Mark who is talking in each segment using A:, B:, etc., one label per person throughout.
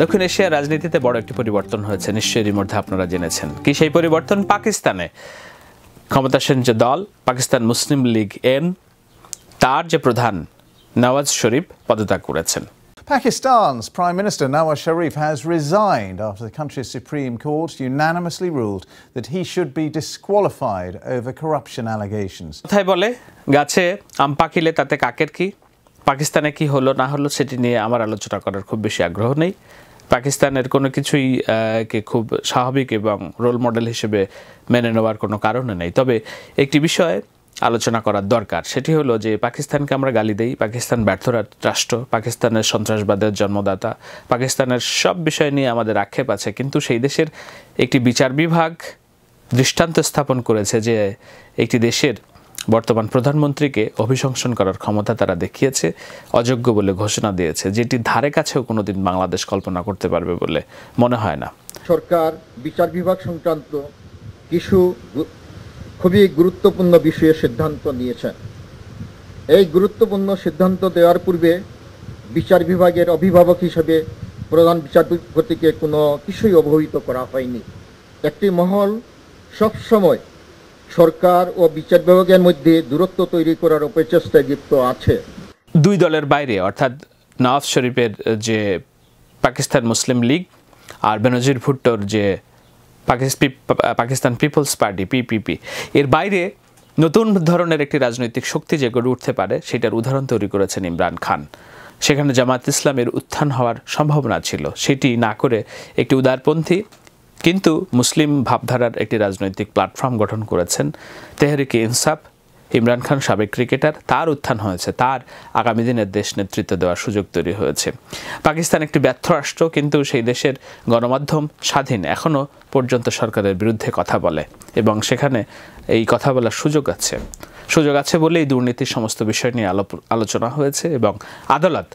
A: দক্ষিণ এশিয়ার রাজনীতিতে বড় একটি পরিবর্তন হয়েছে। নিশ্চয়ই মধ্যে আপনারা জেনেছেন। কি সেই পরিবর্তন? পাকিস্তানে ক্ষমতাসীন যে দল পাকিস্তান মুসলিম লীগ এন তার যে প্রধান নওয়াজ শরীফ পদত্যাগ করেছেন।
B: Pakistan's Prime Minister Nawaz Sharif has resigned after the country's Supreme Court unanimously ruled that he should be disqualified over corruption allegations.
A: কথায় বলে গাছে আম পাকিলে তাতে কাকের কি? পাকিস্তানে কি হলো না হলো সেটি নিয়ে আমার আলোচনা করার খুব বেশি আগ্রহ নেই। পাকিস্তানের কোনো কিছুই কে খুব স্বাভাবিক এবং রোল মডেল হিসেবে মেনে নেওয়ার কোনো কারণে নেই। তবে একটি বিষয় আলোচনা করার দরকার, সেটি হলো যে পাকিস্তানকে আমরা গালি দেই, পাকিস্তান ব্যর্থ রাষ্ট্র, পাকিস্তানের সন্ত্রাসবাদের জন্মদাতা, পাকিস্তানের সব বিষয় নিয়ে আমাদের আক্ষেপ আছে, কিন্তু সেই দেশের একটি বিচার বিভাগ দৃষ্টান্ত স্থাপন করেছে যে একটি দেশের বর্তমান প্রধানমন্ত্রীকে অভিশংসন করার ক্ষমতা তারা দেখিয়েছে, অযোগ্য বলে ঘোষণা দিয়েছে, যেটি ধারে কাছেও কোনোদিন বাংলাদেশ কল্পনা করতে পারবে বলে মনে হয় না।
C: সরকার, বিচার বিভাগ সংক্রান্ত কিছু খুবই গুরুত্বপূর্ণ বিষয়ে সিদ্ধান্ত নিয়েছেন এই গুরুত্বপূর্ণ সিদ্ধান্ত দেওয়ার পূর্বে বিচার বিভাগের অভিভাবক হিসেবে প্রধান বিচারপতিকে কোনো কিছুই অবহিত করা হয়নি। একটি মহল সবসময় সরকার ও বিচার বিভাগের মধ্যে দূরত্ব তৈরি করার অপচেষ্টায় লিপ্ত আছে।
A: দুই দলের বাইরে, অর্থাৎ নওয়াজ শরীফের যে পাকিস্তান মুসলিম লীগ আর বেনজির ভুট্টোর যে পাকিস্তান পিপলস পার্টি, পিপিপি, এর বাইরে নতুন ধরনের একটি রাজনৈতিক শক্তি যে গড়ে উঠতে পারে, সেটার উদাহরণ তৈরি করেছেন ইমরান খান। সেখানে জামাত ইসলামের উত্থান হওয়ার সম্ভাবনা ছিল। সেটি না করে একটি উদারপন্থী কিন্তু মুসলিম ভাবধারার একটি রাজনৈতিক প্ল্যাটফর্ম গঠন করেছেন তেহরিকে ইনসাফ, ইমরান খান সাবেক ক্রিকেটার তার উত্থান হয়েছে, তার আগামী দিনের দেশ নেতৃত্ব দেওয়ার সুযোগ তৈরি হয়েছে। পাকিস্তান একটি ব্যর্থ রাষ্ট্র, কিন্তু সেই দেশের গণমাধ্যম স্বাধীন এখনও পর্যন্ত সরকারের বিরুদ্ধে কথা বলে এবং সেখানে এই কথা বলার সুযোগ আছে। সুযোগ আছে বলেই দুর্নীতির সমস্ত বিষয় নিয়ে আলোচনা হয়েছে এবং আদালত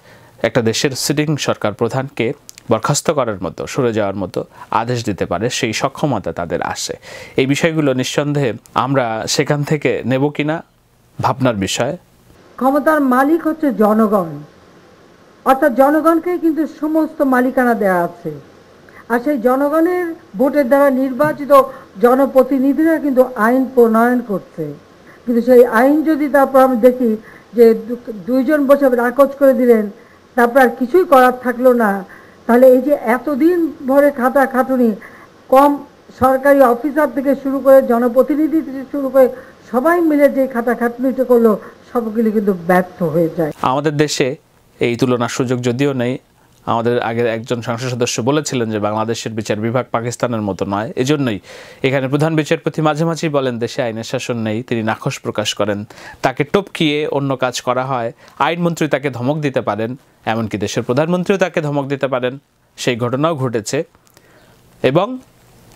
A: একটা দেশের সিটিং সরকার প্রধানকে বরখাস্ত করার মতো, সরে যাওয়ার মতো আদেশ দিতে পারে, সেই সক্ষমতা তাদের আসে এই বিষয়গুলো নিঃসন্দেহে আমরা সেখান থেকে নেব কিনা, ভাবনার বিষয়।
D: ক্ষমতার মালিক হচ্ছে জনগণ। অর্থাৎ জনগণকে কিন্তু সমস্ত মালিকানা দেওয়া আছে। আর সেই জনগণের ভোটের দ্বারা নির্বাচিত জনপ্রতিনিধিরা কিন্তু আইন প্রণয়ন করছে। কিন্তু সেই আইন যদি তারপর আমি দেখি যে দুইজন বসে নাকচ করে দিলেন, তারপর আর কিছুই করার থাকল না তাহলে এই যে এতদিন ধরে খাতা খাটুনি কম সরকারি অফিসার থেকে শুরু করে জনপ্রতিনিধি থেকে শুরু করে সবাই মিলে যে খাতা খাটুনিটা করল, সবগুলি কিন্তু ব্যর্থ হয়ে যায়।
A: আমাদের দেশে এই তুলনার সুযোগ যদিও নেই আমাদের আগের একজন সংসদ সদস্য বলেছিলেন যে বাংলাদেশের বিচার বিভাগ পাকিস্তানের মতো নয়। এজন্যই এখানে প্রধান বিচারপতি মাঝে মাঝেই বলেন, দেশে আইনের শাসন নেই, তিনি নাখোশ প্রকাশ করেন। তাকে টপকিয়ে অন্য কাজ করা হয়। আইনমন্ত্রী তাকে ধমক দিতে পারেন, এমনকি দেশের প্রধানমন্ত্রীও তাকে ধমক দিতে পারেন। সেই ঘটনাও ঘটেছে। এবং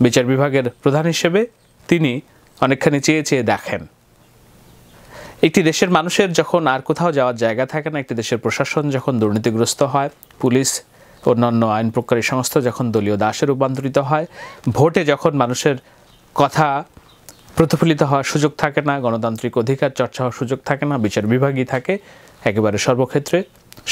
A: বিচার বিভাগের প্রধান হিসেবে তিনি অনেকখানি চেয়ে চেয়ে দেখেন। একটি দেশের মানুষের যখন আর কোথাও যাওয়ার জায়গা থাকে না, একটি দেশের প্রশাসন যখন দুর্নীতিগ্রস্ত হয়, পুলিশ, অন্যান্য আইন প্রকারী সংস্থা যখন দলীয় দাসে রূপান্তরিত হয়, ভোটে যখন মানুষের কথা প্রতিফলিত হওয়ার সুযোগ থাকে না, গণতান্ত্রিক অধিকার চর্চা হওয়ার সুযোগ থাকে না, বিচার বিভাগই থাকে, একেবারে সর্বক্ষেত্রে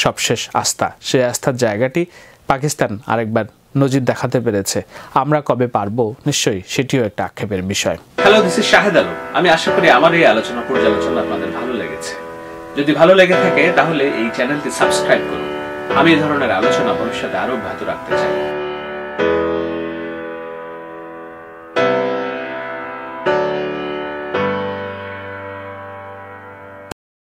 A: সবশেষ আস্থা। সেই আস্থার জায়গাটি পাকিস্তান আরেকবার নজির দেখাতে পেরেছে। আমরা কবে পারব? নিশ্চয়ই সেটিও একটা আক্ষেপের বিষয়। Hello this is Shahed Alam আমি আশা করি আমার এই আলোচনা পর্যালোচনা আপনাদের ভালো লেগেছে। যদি ভালো লেগে থাকে, তাহলে এই চ্যানেলটি সাবস্ক্রাইব করুন। আমি এই ধরনের আলোচনা ভবিষ্যতে আরও অব্যাহত রাখতে চাই।